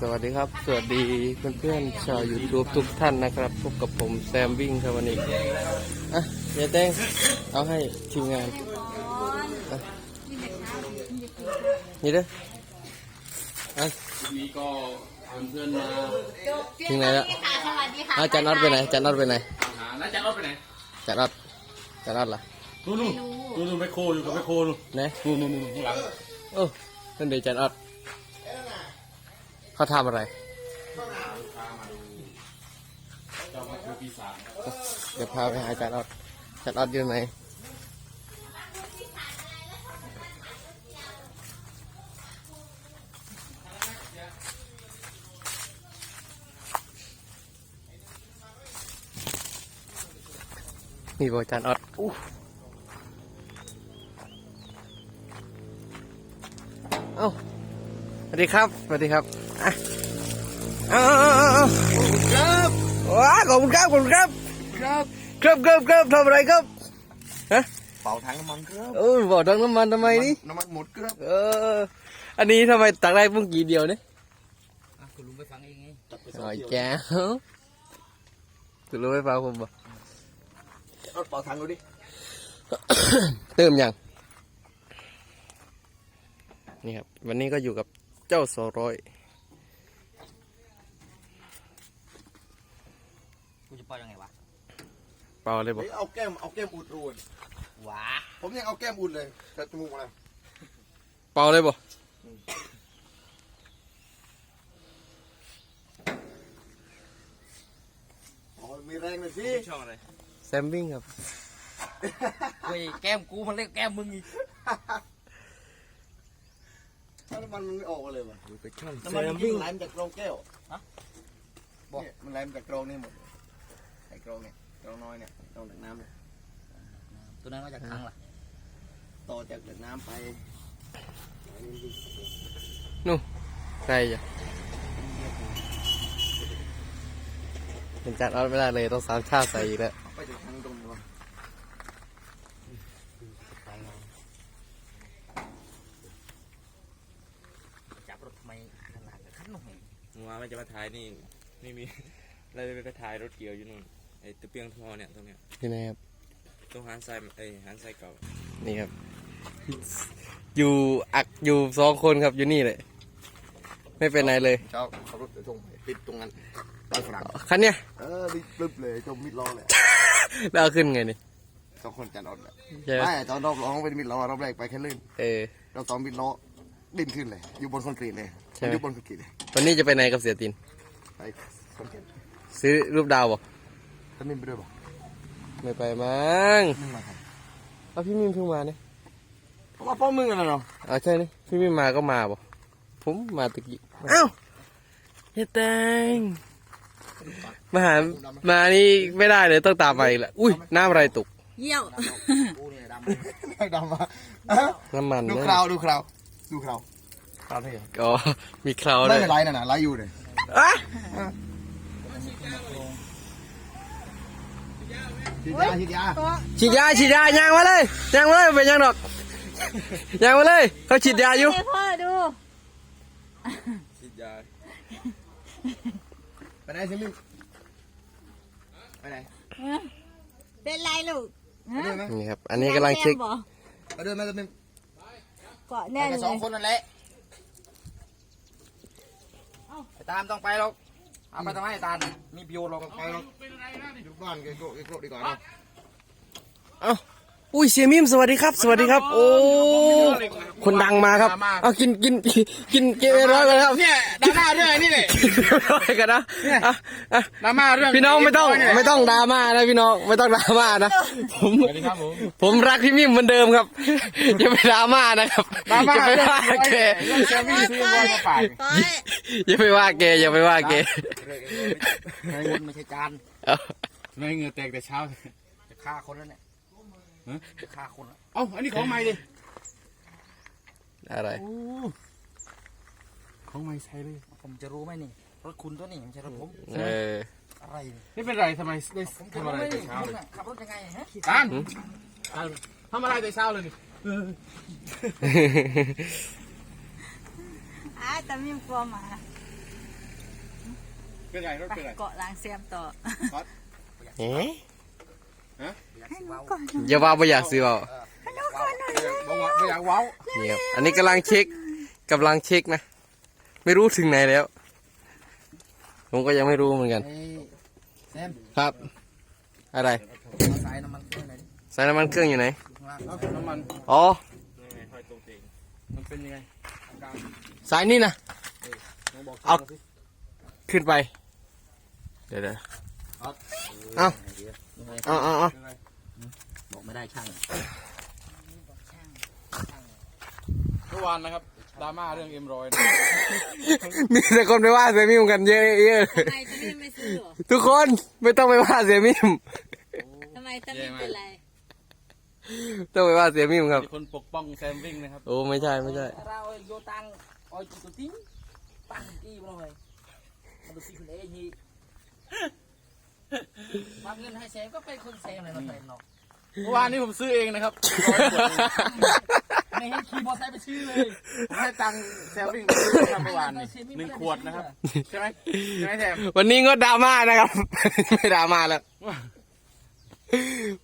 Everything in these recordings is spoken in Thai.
สวัสดีครับ สวัสดีเพื่อนๆชาว YouTube ทุกท่านนะครับ พบกับผมแซมวิ่งครับวันนี้ อะเดี๋ยวแต้งเอาให้ทีมงานอะนี่เด้ออะนี้ก็เพื่อนๆมาถึงไหนแล้วสวัสดีค่ะอะจันน็อตไปไหนจันน็อตไปไหนหาแล้วจะเอาไปไหนจันน็อตจันน็อตล่ะนู่นนู่นนู่นนู่นไปโคอยู่กับไปโคนู่นไหนนู่นนู่นนู่นข้างหลังโอ้นั่นเดี๋ยวจันน็อต เขาทำอะไร เดี๋ยวพาไปหาอาจันน็อตจันน็อตอยู่ไหนนี่บอกจันน็อตอู้เอ้า สวัสดีครับ สวัสดีครับอะเอ้าเอาเอาเอาครับว้าขอบคุณครับขอบคุณครับ ครับครับครับครับทำอะไรครับ ฮะ เป่าถังน้ำมันครับเออบอกดังน้ำมันทำไมนี่ น้ำมันหมดครับ เออ อันนี้ทำไมตักได้เพิ่งกี่เดียวเนี่ยคุณลุงไปฟังเองไงจับไปสองอ๋อเที่ยวแก้วคุณรู้ไหมฟ้าผมบอกเอาเป่าถังดูดิ เติมยังนี่ครับ วันนี้ก็อยู่กับ เจ้าโซร้อยกูจะปล่อยยังไงวะเปล่าเลยบอกเฮ้ยเอาแก้มเอาแก้มอุดรูนหวาผมยังเอาแก้มอุดเลยแต่จมูกอะไรเปล่าเลยบอกอ๋อมีแรงเลยสิช่องอะไรแซมวิ่งครับเฮ้ยแก้มกูมันเรียกแก้มมึงอีก ถ้าน้ำมันมันไม่ออกมาเลยวะไปช่องน้ำมันมันวิ่งไหลมาจากกรองแก้วฮะบอกมันไหลมาจากกรองนี่หมดไอ้กรองเนี่ยกรองน้อยเนี่ยกรองจากน้ำเนี่ยตัวนั้นมาจากทางล่ะต่อจากจากน้ำไปใครอะเป็นจัดเอาไม่ได้เลยต้องสามชาติใส่อีกแล้ว ไปจากทางตรงนี้วะ จับรถทำไมขนาดกับขั้นหน่อย มึงว่าไม่จะมาถ่ายนี่ไม่มี เราจะไปถ่ายรถเกี่ยวอยู่นู่นไอ้ตะเปียงทอเนี่ยตรงเนี้ยที่ไหนครับ ตรงหานทรายไอ้หานทรายเก่า นี่ครับ อยู่อักอยู่สองคนครับอยู่นี่เลย ไม่เป็นไรเลยเจ้าขับรถไปตรงติดตรงนั้นบ้านฝรั่งคันเนี้ยเออรีบปลึบเลยจมมิดล้อเลยแล้วเอาขึ้นไงนี่สองคนจันอดเลยใช่ไหมไม่ตอนรอบรองเป็นมิดล้อรอบแรกไปแค่ลื่นเออรอบสองมิดล้อ ดิ้นขึ้นเลย อยู่บนคอนกรีตเลยใช่ไหม อยู่บนคอนกรีตเลยวันนี้จะไปไหนกับเสียตินไปคอนกรีตซื้อรูปดาวบอกท่านมินไปด้วยป่ะไม่ไปมั้งมินมาครับเอาพี่มิมเพิ่งมาเนี่ยเพราะว่าพ่อมึงอะไรเนาะเอาใช่นี่พี่มิมมาก็มาบอกผมมาตะกี้เอ้าเฮ้ยแตงมาหามานี่ไม่ได้เลยต้องตามมาอีกแล้วอุ้ยน้ำอะไรตกเยี่ยวกูเนี่ยดำดำมาน้ำมันดูเนี่ยคราวดูคราว ดูคราวคราวเท่ก็มีคราวไม่ด้วยเป็นไรน่ะนะไล่อยู่เลยอะฉีดยาฉีดยาฉีดยาฉีดยายางมาเลยยางมาเลยเป็นยังดอกยางมาเลยเขาฉีดยาอยู่ ให้พ่อดูฉีดยาไปไหนสิมินไปไหนเป็นไรลูกไปด้วยไหมนี่ครับ อันนี้กำลังเช็ค ไปด้วยไหมสิมิน เกาะไปแน่นกันเลสองยคนนั่นแหละไปตามต้องไปหรอกเอาไปทำไมตาลมีประโยชน์หรอกไปหรอกอยู่บ้านแกโกรธแกโกรธดีกว่าเนาะเอ้า อุ้ยเสียมิมสวัสดีครับ สวัสดีครับ โอ้คนดังมาครับเอากินกินกินกินไปร้อยกันครับเนี่ยดราม่าเรื่องไอ้นี่เลยกินไปร้อยกันนะอะอะดราม่าเรื่องพี่น้องไม่ต้องไม่ต้องดราม่านะพี่น้องไม่ต้องดราม่านะผมสวัสดีครับผมผมรักพี่มิมเหมือนเดิมครับอย่าไปดราม่านะครับดราม่าอย่าไปเรื่องว่าแกเรื่องแซมมี่ซื้อบอลมาฝากอย่าไปว่าแกอย่าไปว่าแกไอ้วนไม่ใช่จานเอาไม่เหงื่อแตกแต่เช้าจะฆ่าคนแล้วเนี่ยจะ ฆ่าคนแล้วเอ้าอันนี้ของใหม่ดิอะไรของใหม่ใช่เลยผมจะรู้ไหมนี่รถคุณตัวนี้ไม่ใช่รถผมเอออะไรเนี่ยนี่เป็นไรทำไมได้ผมขับทำรอะถไรไม่แต่นี่เช้าเลยขับรถยังไงฮะตานตานทำอะไรแต่เช้าเลยนี่อ่าแต่มีกลัวหมาเป็นไรรถเป็นไรเกาะล้างเสียมต่อ เอ๊ะให้หนูก่ อนอย่าว่าไม่อยากซื้อเอาบอกว่าไม่อยากเว้านี่ครับอันนี้กำลังเช็คกำลังเช็คนะ ไม่รู้ถึงไหนแล้ว ผมก็ยังไม่รู้เหมือนกันเฮ้ยแซมครับ อะไรเอาสายน้ำมันเครื่องหน่อยดิสายน้ำมันเครื่องอยู่ไหนข้างล่างเอาน้ำมันอ๋อยังไงห้อยตรงเตงมันเป็นยังไงอาการสายนี่นะ ลองบอกเอา ขึ้นไป เดี๋ยวเดี๋ยวเอา เอาเอาเอาบอกไม่ได้ช่างเมื่อวานนะครับดราม่าเรื่องเอ็มรอยมีแต่คนไปว่าเสียมิมกันเยอะเยอะทำไมตะมิมไม่ซื้อเหรอทุกคนไม่ต้องไปว่าเสียมิมทำไมตะมิมเป็นไรต้องไปว่าเสียมิมครับมีคนปกป้องแซมวิ่งนะครับโอ้ไม่ใช่ไม่ใช่เราโยตังเอาจีตัวติ้งตั้งกี้มาเลยมาดูสิคุณเอง ฮีวางเงินให้แซมก็เป็นคนแซมเลยนะแซมเนาะเมื่อวานนี้ผมซื้อเองนะครับ ไม่ให้ขี่มอเตอร์ไซค์ไปซื้อเลยผมให้ตังค์แซมวิ่งไปซื้อนะครับเมื่อวานนี้หนึ่งขวดนะครับ ใช่ไหมใช่ไหมแซมวันนี้งดดราม่านะครับ ไม่ดราม่าแล้ว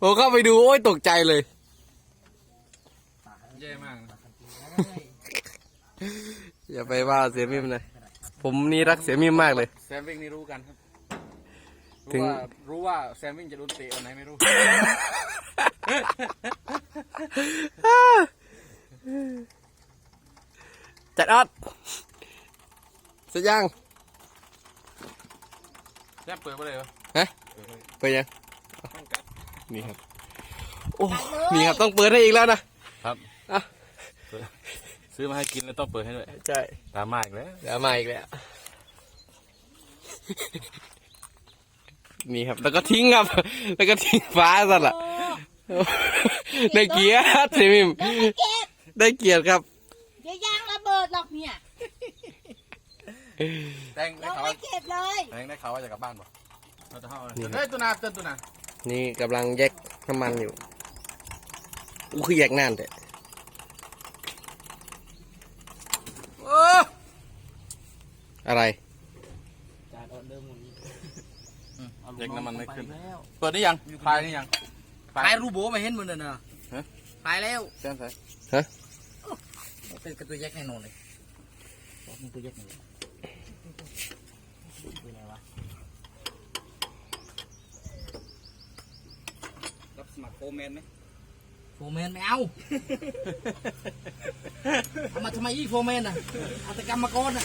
ผมเข้าไปดูโอ้ยตกใจเลยแย่มากนะอย่าไปว่าเสียมิมเลย ผมนี่รักเสียมิมมากเลย แซมวิ่งนี่รู้กันครับ ถึรู้งว่ารู้ว่าแซมวิ่งจะโดนเตะวันไหนไม่รู้ จัดออดเสร็จยังแซมเปิดไปเลยเหรอฮะเปิดยังนี่ครับ โอ้ นี่ครับต้องเปิดให้อีกแล้วนะซื้อมาให้กินแล้วต้องเปิดให้ด้วยใช่ ตามมาอีกแล้ว เดี๋ยวมาอีกแล้ว นี่ครับ แล้วก็ทิ้งครับ แล้วก็ทิ้งฟ้าซะละได้เกียรติเสียมิมได้เกียรติครับเดี๋ยวยางระเบิดหรอกเนี่ยแตงได้เราข่าวไม่ว่าเก็บเลยแตงได้ข่าวว่าจะกลับบ้านป่ะเราจะเข้าอะไรนี่ครับเฮ้ยตุนาเตือนตุนานี่กำลังแยกน้ำมันอยู่อู้คือแยกนานแต่อะไร จานออเดอร์หมดนี้ เด็กน้ำมันไม่ขึ้นแล้วเปิดนี่ยังพายนี่ยังไปรูโบไม่เห็นมันเลยนะฮะไปแล้วแซมใส่เป็นกระตัวแยกแน่นอนเลยมันตัวแยกแน่เลยเป็นไงวะรับสมัครโฟร์แมนไหมโฟร์แมนไม่เอาเอามาทำไมอีกโฟร์แมนอะอัตกรรมมาก่อนอะ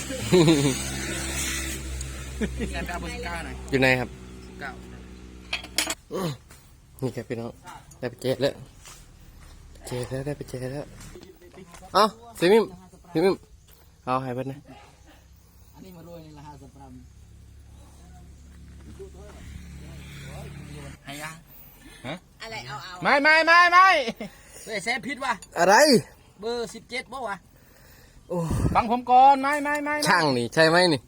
งานไปเอาเบอร์สิบเก้าหน่อยอยู่ไหนครับสิบ เก้านี่ครับพี่น้องได้ไปเจอแล้วเจอแล้วได้ไปเจอแล้วเอาเสียมิมเสียมิมเอาให้เพิ่นนะอันนี้มาด้วยในราคาสัปดาห์ให้ยังอะไรเอาเอาไม่ไม่ไม่ไม่เฮ้ยแซ่บพิษว่ะอะไร เบอร์สิบเจ็ดบ่วะฟังผมก่อนไม่ไม่ไม่ช่างนี่ใช่ไหมนี่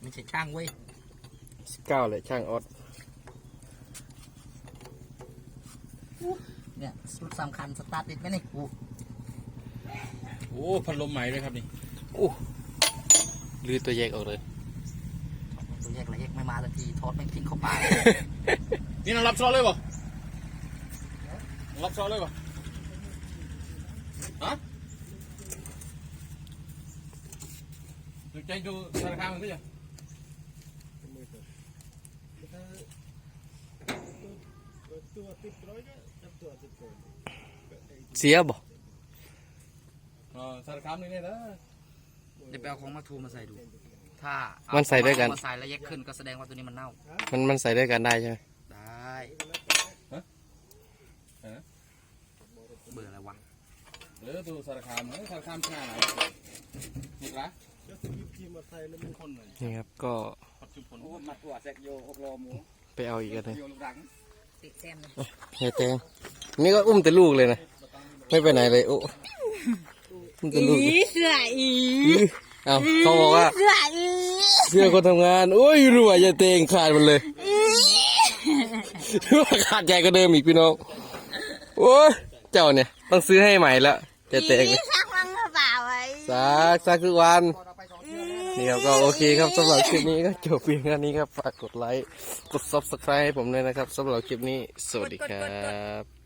ไม่ใช่ช่างเว้ยสิบ เก้าเลยช่างออสเนี่ยสุดสำคัญสตาร์ทติดไหมนี่กูโอ้พัดลมใหม่เลยครับนี่ลือตัวแยกออกเลยตัวแยกอะไรแยกไม่มาสักทีทอดแม่งทิ้งเข้าป่านี่น้องรับซอเลยป่ะรับซอเลยป่ะฮะดูใจดูธนาคารมันก็ยัง เสียบ่อ๋อธนาคารนี่เนี่ยนะเดี๋ยวไปเอาของมาทูมาใส่ดู ถ้ามัมันใส่ด้วยกัน มาใส่แล้วแยกขึ้นก็แสดงว่าตัวนี้มันเน่า มันมันใส่ด้วยกันได้ใช่ไหมได้เบื่ออะไรวะหรือดูธนาคารเออธนาคารที่ไหนนี่ละนี่ครับก็ ปัจจุบันโอ้มาตัวแซกโยอกโลหมูไปเอาอีกอันหนึงโยลูกรังติดแซมเลยเฮ้ยแตงนี่ก็อุ้มแต่ลูกเลยนะไม่ไปไหนเลยโอ้อุ้มแต่ลูกอีเสืออีอื้อเอาเขาบอกว่า เสืออีเสื้อคนทำงานโอ้ยรู้ว่าจะเตงขาดมันเลยว่าขาดใหญ่กว่าเดิมอีกพี่น้องโอ้ยเจ้าเนี่ยต้องซื้อให้ใหม่แล้วจะเตงอีซักมังกระเป๋าไว้ซักซักทุกวันอี นี่ครับก็โอเคครับสำหรับคลิปนี้ก็จบเพียงแค่นี้ครับฝากกดไลค์กด subscribe ให้ผมด้วยนะครับสำหรับคลิปนี้ สวัสดีครับ